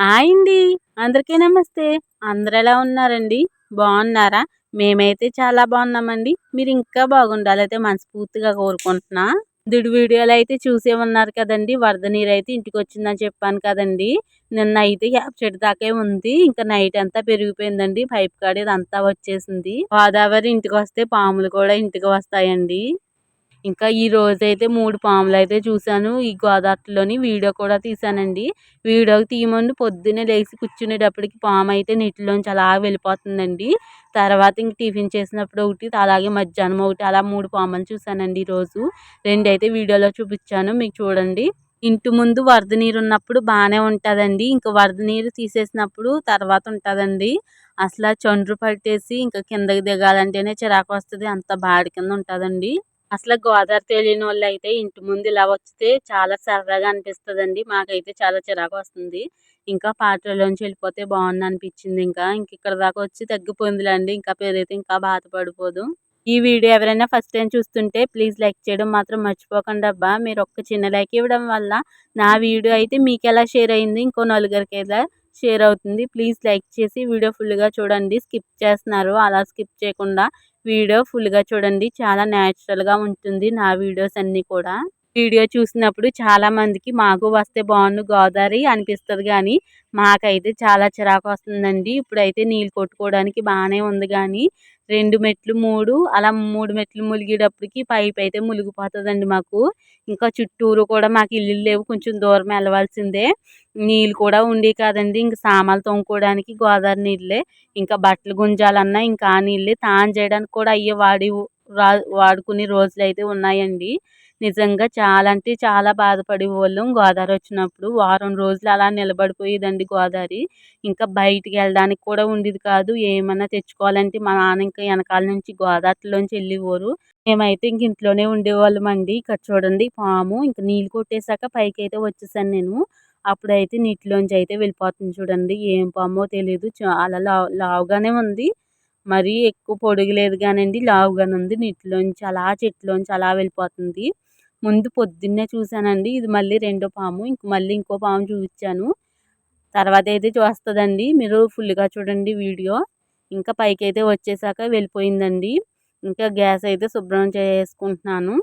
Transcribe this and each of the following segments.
Hi అండి అందరికీ నమస్తే. అందరు ఎలా ఉన్నారండి? బాగున్నారా? మేమైతే చాలా బాగున్నామండి. మీరు ఇంకా బాగుండాలి అయితే మనస్ఫూర్తిగా కోరుకుంటున్నా. దుడి వీడియోలు అయితే చూసే ఉన్నారు కదండి. వరద నీరు అయితే ఇంటికి వచ్చిందని చెప్పాను కదండి. నిన్న అయితే యాప్ చెట్టు దాకే ఉంది. ఇంకా నైట్ అంతా పెరిగిపోయిందండి. పైప్ కాడేది అంతా వచ్చేసింది. గోదావరి ఇంటికి వస్తే పాములు కూడా ఇంటికి వస్తాయండి. ఇంకా ఈ రోజైతే మూడు పాములు అయితే చూశాను. ఈ గోదావరిలోని వీడియో కూడా తీసానండి వీడియోకి తీయమని పొద్దున్నే లేచి కూర్చునేటప్పటికి పాము అయితే నీటిలోంచి అలా వెళ్ళిపోతుందండి. తర్వాత ఇంక టిఫిన్ చేసినప్పుడు ఒకటి అలాగే మధ్యాహ్నం ఒకటి అలా మూడు పాములు చూశానండి ఈరోజు. రెండు అయితే వీడియోలో చూపించాను. మీకు చూడండి. ఇంటి ముందు వరద నీరు ఉన్నప్పుడు బాగానే ఉంటుందండి. ఇంకా వరద నీరు తీసేసినప్పుడు తర్వాత ఉంటుందండి. అసలు చండ్రు పట్టేసి ఇంకా కిందకి దిగాలంటేనే చిరాకు వస్తుంది. అంత బాడి కింద ఉంటుందండి. అసలు గోదావరి తెలియని వాళ్ళు అయితే ఇంటి ముందు ఇలా వస్తే చాలా సరదాగా అనిపిస్తుందండి. మాకైతే చాలా చిరాకు వస్తుంది. ఇంకా పాత్రలోంచి వెళ్ళిపోతే బాగుంది అనిపించింది ఇంకా. ఇంక ఇక్కడ దాకా వచ్చి తగ్గిపోయిందిలేండి. ఇంకా పేరైతే ఇంకా బాధపడిపోదు. ఈ వీడియో ఎవరైనా ఫస్ట్ టైం చూస్తుంటే ప్లీజ్ లైక్ చేయడం మాత్రం మర్చిపోకండి అబ్బా. మీరు ఒక్క చిన్న లైక్ ఇవ్వడం వల్ల నా వీడియో అయితే మీకు ఎలా షేర్ అయింది ఇంకో నలుగురికి ఎలా షేర్ అవుతుంది ప్లీజ్ లైక్ చేసి వీడియో ఫుల్గా చూడండి. స్కిప్ చేస్తున్నారు. అలా స్కిప్ చేయకుండా వీడియో ఫుల్గా చూడండి. చాలా న్యాచురల్గా ఉంటుంది నా వీడియోస్ అన్నీ కూడా. వీడియో చూసినప్పుడు చాలా మందికి మాకు వస్తే బాగుండు గోదావరి అనిపిస్తుంది కానీ మాకైతే చాలా చిరాకు వస్తుందండి. ఇప్పుడైతే నీళ్ళు కొట్టుకోవడానికి బాగానే ఉంది కానీ రెండు మెట్లు మూడు అలా మూడు మెట్లు ములిగేటప్పటికి పైప్ అయితే మునిగిపోతుందండి మాకు. ఇంకా చుట్టూరు కూడా మాకు ఇల్లు లేవు కొంచెం దూరం వెళ్ళవలసిందే. నీళ్ళు కూడా ఉండి కాదండి. ఇంకా సామాన్లు తోముకోవడానికి గోదావరి నీళ్ళే ఇంకా బట్టలు గుంజాలన్నా ఇంకా ఆ నీళ్ళే తాను చేయడానికి కూడా అయ్యే వాడి వాడుకునే రోజులు అయితే ఉన్నాయండి. నిజంగా చాలా అంటే చాలా బాధపడేవాళ్ళం గోదావరి వచ్చినప్పుడు. వారం రోజులు అలా నిలబడిపోయేదండి గోదావరి. ఇంకా బయటికి వెళ్ళడానికి కూడా ఉండేది కాదు. ఏమన్నా తెచ్చుకోవాలంటే మా నాన్న ఇంకా వెనకాల నుంచి గోదావరిలోంచి వెళ్ళేవారు. మేమైతే ఇంక ఇంట్లోనే ఉండేవాళ్ళం అండి. ఇక్కడ చూడండి పాము. ఇంకా నీళ్ళు కొట్టేశాక పైకి అయితే వచ్చేసాను నేను. అప్పుడైతే నీటిలోంచి అయితే వెళ్ళిపోతుంది చూడండి. ఏం పామో తెలియదు చాలా లావు లావుగానే ఉంది. మరీ ఎక్కువ పొడుగు లేదు కానండి లావుగానే ఉంది నీటిలోంచి అలా చెట్లోంచి అలా వెళ్ళిపోతుంది. ముందు పొద్దున్నే చూశానండి ఇది మళ్ళీ రెండో పాము ఇంక మళ్ళీ ఇంకో పాము చూపించాను. తర్వాత అయితే చూస్తుందండి మీరు ఫుల్గా చూడండి వీడియో. ఇంకా పైకి అయితే వచ్చేసాక వెళ్ళిపోయిందండి. ఇంకా గ్యాస్ అయితే శుభ్రం చేసుకుంటున్నాను.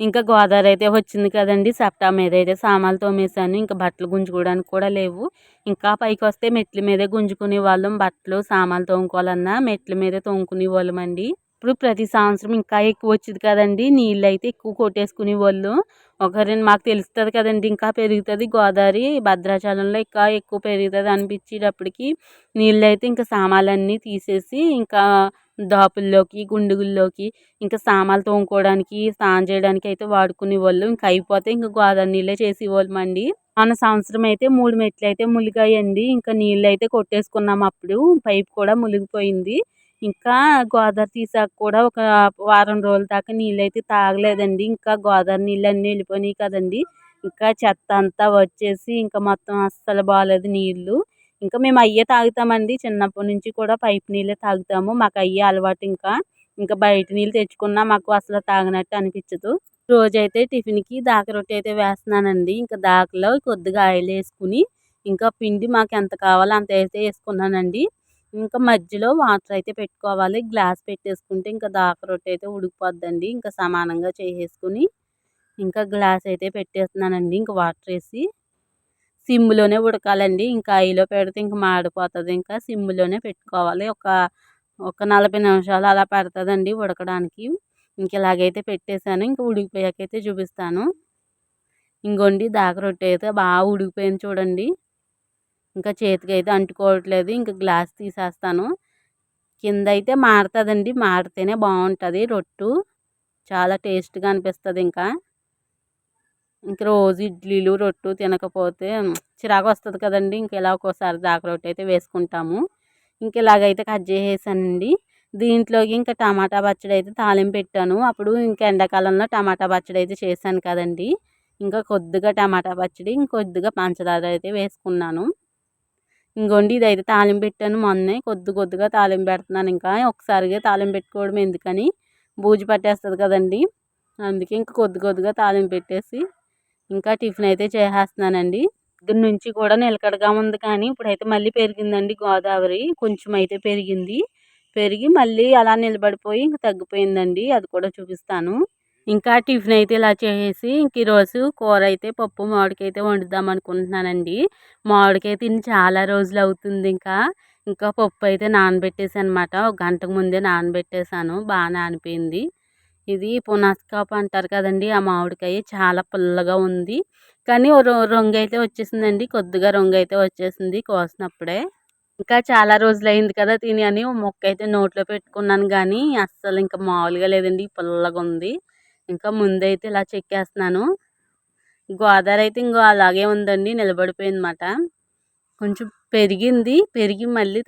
ఇంకా గోదావరి అయితే వచ్చింది కదండి. సెప్టా మీద అయితే సామాన్లు తోమేశాను. ఇంకా బట్టలు గుంజుకోవడానికి కూడా లేవు. ఇంకా పైకి వస్తే మెట్ల మీదే గుంజుకునే వాళ్ళం. బట్టలు సామాన్లు తోముకోవాలన్నా మెట్ల మీదే తోముకునే వాళ్ళం అండి. ఇప్పుడు ప్రతి సంవత్సరం ఇంకా ఎక్కువ వచ్చేది కదండి. నీళ్ళు అయితే ఎక్కువ కొట్టేసుకునే వాళ్ళు. ఒకరిని మాకు తెలుస్తుంది కదండి. ఇంకా పెరుగుతుంది గోదావరి. భద్రాచలంలో ఇంకా ఎక్కువ పెరుగుతుంది అనిపించేటప్పటికి నీళ్ళు అయితే ఇంకా సామాన్లన్నీ తీసేసి ఇంకా దాపుల్లోకి గుండుగుల్లోకి ఇంకా సామాన్లు తోముకోవడానికి స్నానం చేయడానికి అయితే వాడుకునే వాళ్ళు ఇంకా అయిపోతే ఇంకా గోదావరి నీళ్ళే చేసేవాళ్ళం అండి మన సంవత్సరం అయితే మూడు మెట్లు అయితే ములిగాయండి. ఇంకా నీళ్ళు అయితే కొట్టేసుకున్నాం అప్పుడు. పైప్ కూడా ములిగిపోయింది. ఇంకా గోదావరి తీసాక కూడా ఒక వారం రోజుల దాకా నీళ్ళు అయితే తాగలేదండి. ఇంకా గోదావరి నీళ్ళు అన్నీ వెళ్ళిపోయినాయి కదండి. ఇంకా చెత్త అంతా వచ్చేసి ఇంకా మొత్తం అస్సలు బాగాలేదు నీళ్ళు. ఇంకా మేము అయ్యే తాగుతామండి. చిన్నప్పటి నుంచి కూడా పైప్ నీళ్ళే తాగుతాము. మాకు అయ్యే అలవాటు ఇంకా. ఇంకా బయట నీళ్ళు తెచ్చుకున్నా మాకు అసలు తాగినట్టు అనిపించదు. రోజైతే టిఫిన్కి దాక రొట్టె అయితే వేస్తున్నానండి. ఇంకా దాకలో కొద్దిగా ఆయిల్ వేసుకుని ఇంకా పిండి మాకు ఎంత కావాలో అంత అయితే వేసుకున్నానండి. ఇంకా మధ్యలో వాటర్ అయితే పెట్టుకోవాలి. గ్లాస్ పెట్టేసుకుంటే ఇంకా దాక రొట్టె అయితే ఉడికిపోద్దండి. ఇంకా సమానంగా చేసేసుకుని ఇంకా గ్లాస్ అయితే పెట్టేస్తున్నానండి. ఇంకా వాటర్ వేసి సిమ్లోనే ఉడకాలండి. ఇంకా ఐలో పెడితే ఇంకా మాడిపోతుంది. ఇంకా సిమ్లోనే పెట్టుకోవాలి. ఒక ఒక నలభై నిమిషాలు అలా పడుతుందండి ఉడకడానికి. ఇంక ఇలాగైతే పెట్టేశాను. ఇంకా ఉడికిపోయాకైతే చూపిస్తాను. ఇంకోండి దాక రొట్టె అయితే బాగా ఉడికిపోయింది చూడండి. ఇంకా చేతికి అయితే అంటుకోవట్లేదు. ఇంకా గ్లాస్ తీసేస్తాను. కింద అయితే మారుతుందండి మారితేనే బాగుంటుంది రొట్టు. చాలా టేస్ట్గా అనిపిస్తుంది ఇంకా. ఇంక రోజు ఇడ్లీలు రొట్టు తినకపోతే చిరాకు వస్తుంది కదండి. ఇంక ఇలా ఒక్కోసారి దాక రొట్టె అయితే వేసుకుంటాము. ఇంక ఇలాగైతే కట్ చేసేసానండి. దీంట్లోకి ఇంకా టమాటా పచ్చడి అయితే తాలింపు పెట్టాను. అప్పుడు ఇంకా ఎండాకాలంలో టమాటా పచ్చడి అయితే చేశాను కదండి. ఇంకా కొద్దిగా టమాటా పచ్చడి ఇంకొద్దిగా పంచదార అయితే వేసుకున్నాను. ఇంకోండి ఇదైతే తాలింపు పెట్టాను మొన్నే. కొద్ది కొద్దిగా తాలింపు పెడుతున్నాను. ఇంకా ఒకసారిగా తాలింపు పెట్టుకోవడం ఎందుకని? బూజు పట్టేస్తుంది కదండి. అందుకే ఇంకా కొద్ది కొద్దిగా తాలింపు పెట్టేసి ఇంకా టిఫిన్ అయితే చేసేస్తున్నానండి. పొద్దున్న నుంచి కూడా నిలకడగా ఉంది కానీ ఇప్పుడైతే మళ్ళీ పెరిగిందండి గోదావరి. కొంచెం అయితే పెరిగింది. పెరిగి మళ్ళీ అలా నిలబడిపోయి ఇంక తగ్గిపోయిందండి. అది కూడా చూపిస్తాను. ఇంకా టిఫిన్ అయితే ఇలా చేసేసి ఇంక ఈరోజు కూర అయితే పప్పు మామిడికాయ అయితే వండుదాం అనుకుంటున్నానండి. మామిడికాయ తిని చాలా రోజులు అవుతుంది ఇంకా. ఇంకా పప్పు అయితే నానబెట్టేసి అనమాట ఒక గంటకు ముందే నానబెట్టేసాను. బాగా నానిపోయింది. ఇది పునాస్కాప్ అంటారు కదండి ఆ మామిడికాయ చాలా పుల్లగా ఉంది. కానీ రంగు అయితే వచ్చేసిందండి కొద్దిగా రంగు అయితే వచ్చేసింది కోసినప్పుడే. ఇంకా చాలా రోజులు అయింది కదా తిని అని మొక్క అయితే నోట్లో పెట్టుకున్నాను కానీ అస్సలు ఇంకా మామూలుగా లేదండి పుల్లగా ఉంది. ఇంకా ముందైతే ఇలా చెక్కేస్తున్నాను. గోదావరి అయితే ఇంకో అలాగే ఉందండి నిలబడిపోయిందన్నమాట. కొంచెం పెరిగింది. పెరిగి మళ్ళీ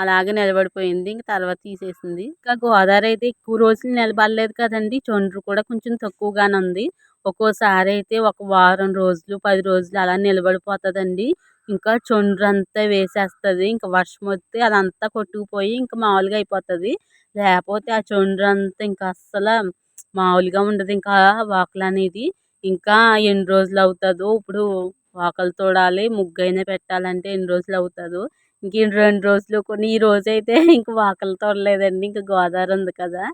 అలాగే నిలబడిపోయింది. ఇంక తర్వాత తీసేసింది. ఇంకా గోదావరి అయితే ఎక్కువ రోజులు నిలబడలేదు కదండి. చొండ్రు కూడా కొంచెం తక్కువగానే ఉంది. ఒక్కోసారి అయితే ఒక వారం రోజులు పది రోజులు అలా నిలబడిపోతుందండి. ఇంకా చొండ్రు అంతా వేసేస్తుంది. ఇంకా వర్షం వస్తే అదంతా కొట్టుకుపోయి ఇంకా మామూలుగా అయిపోతుంది. లేకపోతే ఆ చొండ్రు అంతా ఇంకా అస్సలు మామూలుగా ఉండదు. ఇంకా వాకులు అనేది ఇంకా ఎన్ని రోజులు అవుతుందో ఇప్పుడు వాకలు తోడాలి ముగ్గు అయినా పెట్టాలంటే ఎన్ని రోజులు అవుతుందో. ఇంక రెండు రోజులు కొన్ని ఈ రోజు అయితే ఇంక వాకలు తోడలేదండి. ఇంక గోదావరి ఉంది కదా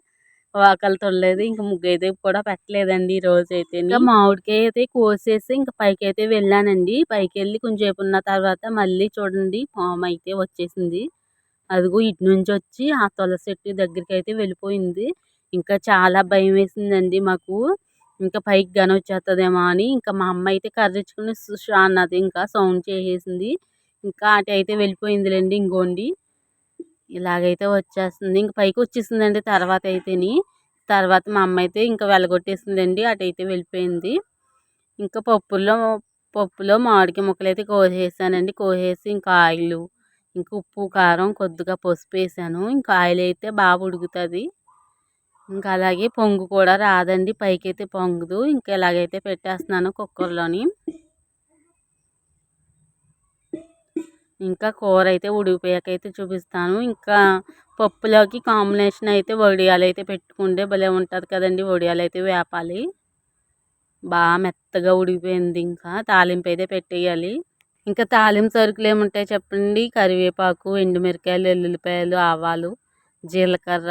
వాకలు తొడలేదు. ఇంక ముగ్గు అయితే కూడా పెట్టలేదండి ఈ రోజు అయితే ఇంకా మామిడికాయ అయితే కోసేసి ఇంకా పైకి అయితే వెళ్ళానండి. పైకి వెళ్ళి కొంచెంసేపు ఉన్న తర్వాత మళ్ళీ చూడండి పాము అయితే వచ్చేసింది. అదిగో ఇటు నుంచి వచ్చి ఆ తులసి చెట్టు దగ్గరికి అయితే వెళ్ళిపోయింది. ఇంకా చాలా భయం వేసిందండి మాకు. ఇంకా పైకి గన వచ్చేస్తుందేమో అని ఇంకా మా అమ్మ అయితే కర్రెచ్చుకుని సుషా అన్నది ఇంకా సౌండ్ చేసేసింది. ఇంకా అటు అయితే వెళ్ళిపోయిందిలేండి ఇంకోండి ఇలాగైతే వచ్చేస్తుంది. ఇంక పైకి వచ్చేసిందండి తర్వాత అయితేని. తర్వాత మా అమ్మ అయితే ఇంకా వెళ్ళగొట్టేసిందండి అటు అయితే వెళ్ళిపోయింది. ఇంకా పప్పుల్లో పప్పులో మామిడికాయ ముక్కలు అయితే కోసేసానండి. కోసేసి ఇంకా ఆయిల్ ఇంకా ఉప్పు కారం కొద్దిగా పసుపు వేసాను. ఇంకా ఆయిల్ అయితే బాగా ఉడుకుతుంది. ఇంకా అలాగే పొంగు కూడా రాదండి. పైకి అయితే పొంగదు. ఇంకా ఇలాగైతే పెట్టేస్తున్నాను కుక్కర్లోని. ఇంకా కూర అయితే ఉడికిపోయాకైతే చూపిస్తాను. ఇంకా పప్పులోకి కాంబినేషన్ అయితే వడియాలు అయితే పెట్టుకుంటే భలే ఉంటుంది కదండి వడియాలు అయితే వేపాలి. బాగా మెత్తగా ఉడికిపోయింది ఇంకా. తాలింపు అయితే పెట్టేయాలి. ఇంకా తాలింపు సరుకులు ఏముంటాయి చెప్పండి? కరివేపాకు ఎండుమిరకాయలు వెల్లుల్లిపాయలు ఆవాలు జీలకర్ర.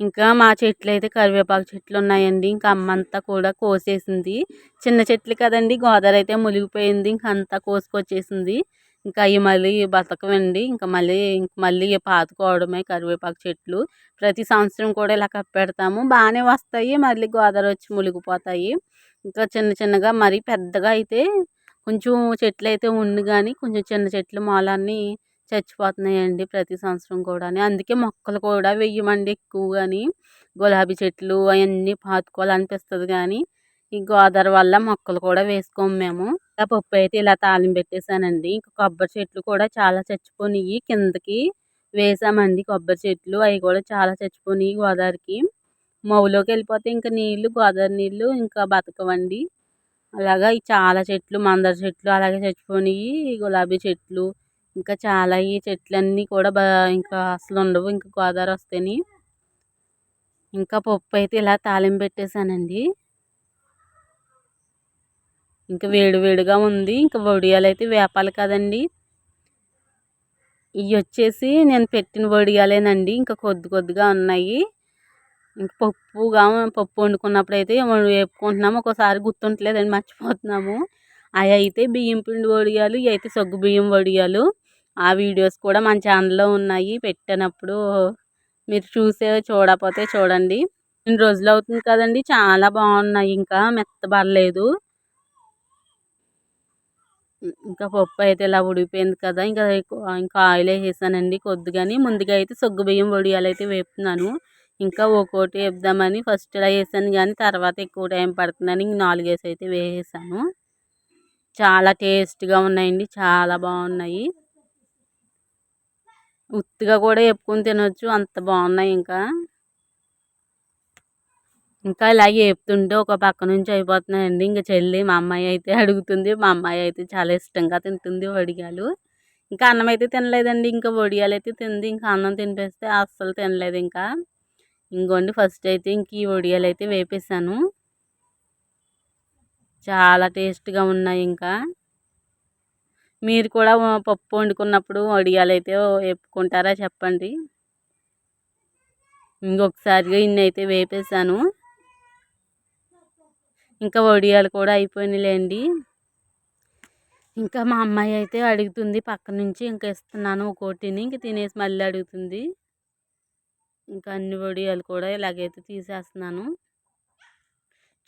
ఇంకా మా చెట్లు అయితే కరివేపాకు చెట్లు ఉన్నాయండి ఇంకా అమ్మంతా కూడా కోసేసింది. చిన్న చెట్లు కదండి. గోదావరి అయితే మునిగిపోయింది. ఇంకా అంతా కోసుకొచ్చేసింది. ఇంకా అవి మళ్ళీ బతకవండి. ఇంకా మళ్ళీ మళ్ళీ పాతుకోవడమే కరివేపాకు చెట్లు. ప్రతి సంవత్సరం కూడా ఇలా కప్పెడతాము. బాగానే వస్తాయి. మళ్ళీ గోదావరి వచ్చి మునిగిపోతాయి. ఇంకా చిన్న చిన్నగా మరీ పెద్దగా అయితే కొంచెం చెట్లు అయితే ఉండి కానీ కొంచెం చిన్న చెట్లు మూలాన్ని చచ్చిపోతున్నాయండి ప్రతి సంవత్సరం కూడా అందుకే మొక్కలు కూడా వెయ్యమండి ఎక్కువగాని. గులాబీ చెట్లు అవన్నీ పాతుకోవాలనిపిస్తుంది కానీ ఈ గోదావరి వల్ల మొక్కలు కూడా వేసుకోము మేము. పప్పు అయితే ఇలా తాళం పెట్టేశానండి. ఇంకా కొబ్బరి చెట్లు కూడా చాలా చచ్చిపోయినాయి కిందకి వేసామండి కొబ్బరి చెట్లు. అవి కూడా చాలా చచ్చిపోయినాయి గోదావరికి. మౌలోకి వెళ్ళిపోతే ఇంకా నీళ్ళు గోదావరి నీళ్ళు ఇంకా బతకవండి. అలాగా చాలా చెట్లు మందార చెట్లు అలాగే చచ్చిపోయినాయి గులాబీ చెట్లు ఇంకా చాలా ఈ చెట్లన్నీ కూడా బా ఇంకా అసలు ఉండవు. ఇంకా గోదావరి వస్తేని. ఇంకా పప్పు అయితే ఇలా తాలింపు పెట్టేశానండి. ఇంకా వేడివేడిగా ఉంది. ఇంకా వడియాలు అయితే వేపాలి కదండి. ఇవి వచ్చేసి నేను పెట్టిన వడియాలేనండి. ఇంకా కొద్ది కొద్దిగా ఉన్నాయి. ఇంకా పప్పుగా పప్పు వండుకున్నప్పుడు అయితే వేపుకుంటున్నాము. ఒకసారి గుర్తుంటలేదండి మర్చిపోతున్నాము. అవి అయితే బియ్యం పిండి వడియాలు ఇవి అయితే సగ్గు బియ్యం వడియాలు. ఆ వీడియోస్ కూడా మన ఛానల్లో ఉన్నాయి. పెట్టినప్పుడు మీరు చూసే చూడకపోతే చూడండి. రెండు రోజులు అవుతుంది కదండి. చాలా బాగున్నాయి. ఇంకా మెత్తబడలేదు. ఇంకా పప్పు అయితే ఇలా ఉడికిపోయింది కదా. ఇంకా ఇంకా ఆయిల్ వేసేసానండి కొద్దిగాని. ముందుగా అయితే సొగ్గు బియ్యం వడియాలు అయితే వేపుతున్నాను. ఇంకా ఒక్కోటి వేపుదామని ఫస్ట్ ఇలా వేసాను కానీ తర్వాత ఎక్కువ టైం పడుతుందని ఇంక నాలుగేసి అయితే వేసేసాను. చాలా టేస్ట్గా ఉన్నాయండి. చాలా బాగున్నాయి. ఉత్తిగా కూడా వేపుకొని తినొచ్చు. అంత బాగున్నాయి ఇంకా. ఇంకా ఇలాగే వేపుతుంటే ఒక పక్క నుంచి అయిపోతున్నాయండి. ఇంకా చెల్లి మా అమ్మాయి అయితే అడుగుతుంది. మా అమ్మాయి అయితే చాలా ఇష్టంగా తింటుంది వడియాలు. ఇంకా అన్నం అయితే తినలేదండి. ఇంకా వడియాలు అయితే తింది. ఇంకా అన్నం తినిపిస్తే అస్సలు తినలేదు ఇంకా. ఇంకోండి ఫస్ట్ అయితే ఇంక ఈ వడియాలు అయితే వేపేసాను చాలా టేస్ట్గా ఉన్నాయి ఇంకా. మీరు కూడా పప్పు వండుకున్నప్పుడు వడియాలైతే వేపుకుంటారా చెప్పండి. ఇంకొకసారిగా ఇన్ని అయితే వేపేసాను ఇంకా వడియాలు కూడా అయిపోయినాయిలేండి. ఇంకా మా అమ్మాయి అయితే అడుగుతుంది పక్క నుంచి ఇంకా ఇస్తున్నాను ఒకటిని ఇంక తినేసి మళ్ళీ అడుగుతుంది. ఇంకా అన్ని వడియాలు కూడా ఇలాగైతే తీసేస్తున్నాను.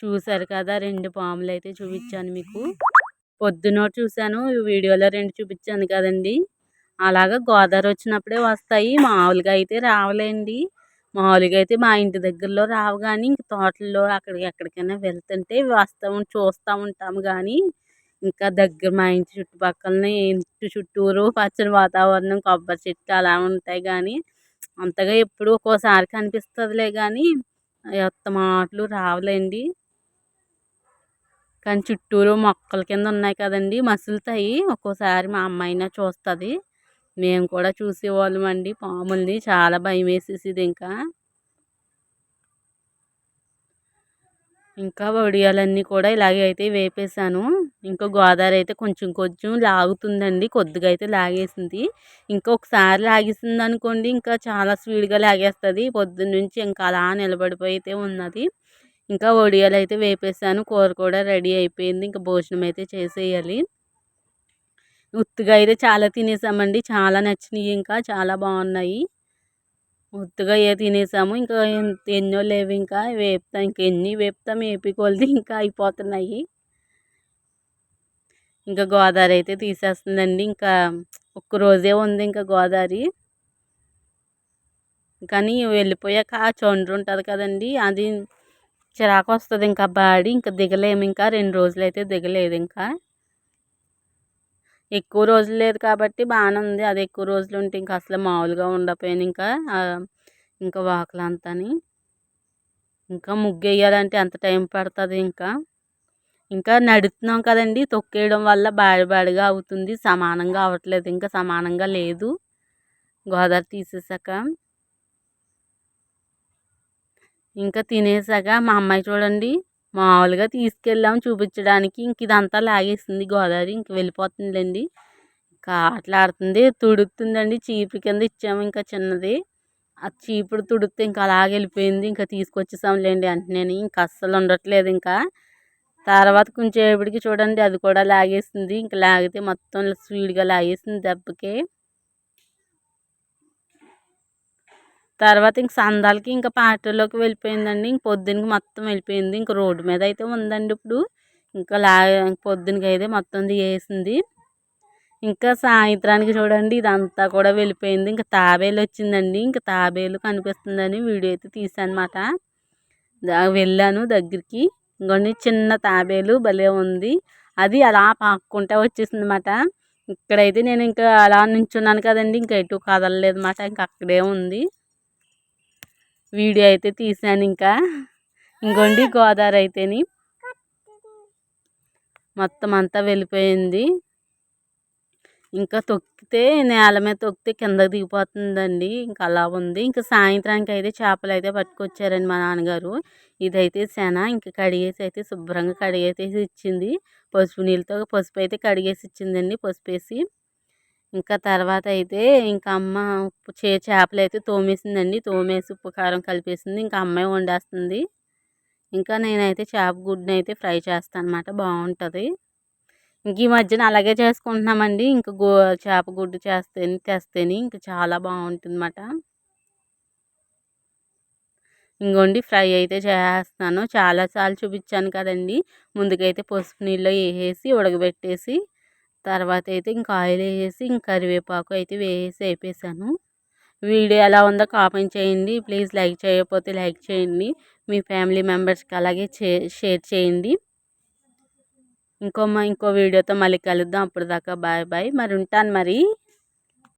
చూసారు కదా రెండు పాములు అయితే చూపించాను మీకు. పొద్దున చూశాను వీడియోలో రెండు చూపించాను కదండి. అలాగా గోదావరి వచ్చినప్పుడే వస్తాయి. మామూలుగా అయితే రావలేండి. మామూలుగా అయితే మా ఇంటి దగ్గరలో రావు కానీ ఇంక తోటల్లో అక్కడికి ఎక్కడికైనా వెళ్తుంటే వస్తాము చూస్తూ ఉంటాము కానీ ఇంకా దగ్గర మా ఇంటి చుట్టుపక్కలనే ఇంటి చుట్టూరు పచ్చని వాతావరణం కొబ్బరి చెట్లు అలా ఉంటాయి కానీ అంతగా ఎప్పుడు ఒక్కోసారి కనిపిస్తుందిలే కానీ మాటలు రావులేండి. కానీ చుట్టూరు మొక్కల కింద ఉన్నాయి కదండి మసులుతాయి. ఒక్కోసారి మా అమ్మాయినా చూస్తుంది. మేము కూడా చూసేవాళ్ళం అండి. పాముల్ని చాలా భయం వేసేసేది ఇంకా. ఇంకా వడియాలన్నీ కూడా ఇలాగే అయితే వేపేసాను ఇంకా గోదావరి అయితే కొంచెం కొంచెం లాగుతుందండి. కొద్దిగా అయితే లాగేసింది. ఇంకా ఒకసారి లాగేసింది అనుకోండి ఇంకా చాలా స్పీడ్గా లాగేస్తుంది. పొద్దున్న నుంచి ఇంకా అలా నిలబడిపోయి అయితే ఉన్నది. ఇంకా వడియాలు అయితే వేపేసాను. కూర కూడా రెడీ అయిపోయింది. ఇంకా భోజనం అయితే చేసేయాలి. ఉత్తుగా అయితే చాలా తినేసామండి. చాలా నచ్చినాయి ఇంకా. చాలా బాగున్నాయి. ఉత్తుగా ఏ తినేసాము. ఇంకా ఎన్నో లేవు ఇంకా. వేపుతాం ఇంకా ఎన్ని వేపుతాం వేపికొలది ఇంకా అయిపోతున్నాయి. ఇంకా గోదావరి అయితే తీసేస్తుందండి. ఇంకా ఒక్క రోజే ఉంది ఇంకా గోదావరి. కానీ వెళ్ళిపోయాక ఆ చొండ్రు ఉంటుంది కదండి. అది చిరాకు వస్తుంది ఇంకా బాడి ఇంకా దిగలేము ఇంకా. రెండు రోజులు అయితే దిగలేదు ఇంకా. ఎక్కువ రోజులు లేదు కాబట్టి బాగానే ఉంది. అది ఎక్కువ రోజులు ఉంటే ఇంకా అసలు మామూలుగా ఉండకపోయాను ఇంకా ఇంకా వాకలంతని ఇంకా ముగ్గు వేయాలంటే ఎంత టైం పడుతుంది ఇంకా. ఇంకా నడుస్తున్నాం కదండి తొక్కేయడం వల్ల బాడి బాడిగా అవుతుంది. సమానంగా అవ్వట్లేదు ఇంకా సమానంగా లేదు. గోదావరి తీసేసాక ఇంకా తినేసాక మా అమ్మాయి చూడండి మామూలుగా తీసుకెళ్ళాము చూపించడానికి. ఇంక ఇదంతా లాగేసింది గోదావరి ఇంక వెళ్ళిపోతుందండి ఇంకా ఆటలాడుతుంది తుడుతుందండి. చీపు కింద ఇచ్చాము ఇంకా చిన్నది. ఆ చీపుడు తుడితే ఇంకా అలాగే వెళ్ళిపోయింది. ఇంకా తీసుకొచ్చేసాంలేండి వెంటనే ఇంకా అస్సలు ఉండట్లేదు ఇంకా. తర్వాత కొంచెం చూడండి అది కూడా లాగేసింది. ఇంకా లాగితే మొత్తం స్పీడ్గా లాగేసింది దెబ్బకి. తర్వాత ఇంక సందాలకి ఇంకా పార్టీలోకి వెళ్ళిపోయిందండి. ఇంక పొద్దునకి మొత్తం వెళ్ళిపోయింది. ఇంక రోడ్డు మీద అయితే ఉందండి ఇప్పుడు. ఇంకా లా పొద్దునకి అయితే మొత్తం దిగేసింది. ఇంకా సాయంత్రానికి చూడండి ఇదంతా కూడా వెళ్ళిపోయింది. ఇంకా తాబేలు వచ్చిందండి. ఇంకా తాబేలు కనిపిస్తుందని వీడియో అయితే తీసానమాట వెళ్ళాను దగ్గరికి. ఇంకొన్ని చిన్న తాబేలు భలే ఉంది. అది అలా పాక్కుంటా వచ్చేసింది అనమాట ఇక్కడైతే నేను ఇంకా అలా నించున్నాను కదండి. ఇంకా ఎటు కదలలేదు అనమాట ఇంకా అక్కడే ఉంది. వీడియో అయితే తీసాను ఇంకా. ఇంకోండి గోదావరి అయితేని. మొత్తం అంతా వెళ్ళిపోయింది. ఇంకా తొక్కితే నేల మీద తొక్కితే కిందకి దిగిపోతుందండి. ఇంకా అలా ఉంది. ఇంకా సాయంత్రానికి అయితే చేపలు అయితే పట్టుకొచ్చారండి మా నాన్నగారు. ఇదైతే శన ఇంకా కడిగేసి అయితే శుభ్రంగా కడిగేసి ఇచ్చింది. పసుపు నీళ్ళతో పసుపు అయితే కడిగేసి ఇచ్చిందండి. పసుపు వేసి ఇంకా తర్వాత అయితే ఇంకా అమ్మ చే చేపలు అయితే తోమేసిందండి. తోమేసి ఉప్పు కారం కలిపేసింది. ఇంకా అమ్మాయి వండేస్తుంది. ఇంకా నేనైతే చేప గుడ్డుని అయితే ఫ్రై చేస్తాను అనమాట బాగుంటుంది ఇంక ఈ మధ్యన అలాగే చేసుకుంటున్నామండి. ఇంకా గో చేప గుడ్డు చేస్తేనే తెస్తేనే ఇంకా చాలా బాగుంటుంది అన్నమాట ఇంకోండి ఫ్రై అయితే చేస్తాను చాలాసార్లు చూపించాను కదండి. ముందుకైతే పసుపు నీళ్ళు వేసేసి ఉడకబెట్టేసి తర్వాత అయితే ఇంకా ఆయిల్ వేసేసి ఇంకా కరివేపాకు అయితే వేసి అయిపోయాను వీడియో ఎలా ఉందో కామెంట్ చేయండి. ప్లీజ్ లైక్ చేయకపోతే లైక్ చేయండి. మీ ఫ్యామిలీ మెంబర్స్కి అలాగే షేర్ చేయండి. ఇంకో ఇంకో వీడియోతో మళ్ళీ కలుద్దాం. అప్పుడు దాకా బాయ్ బాయ్. మరి ఉంటాను మరి.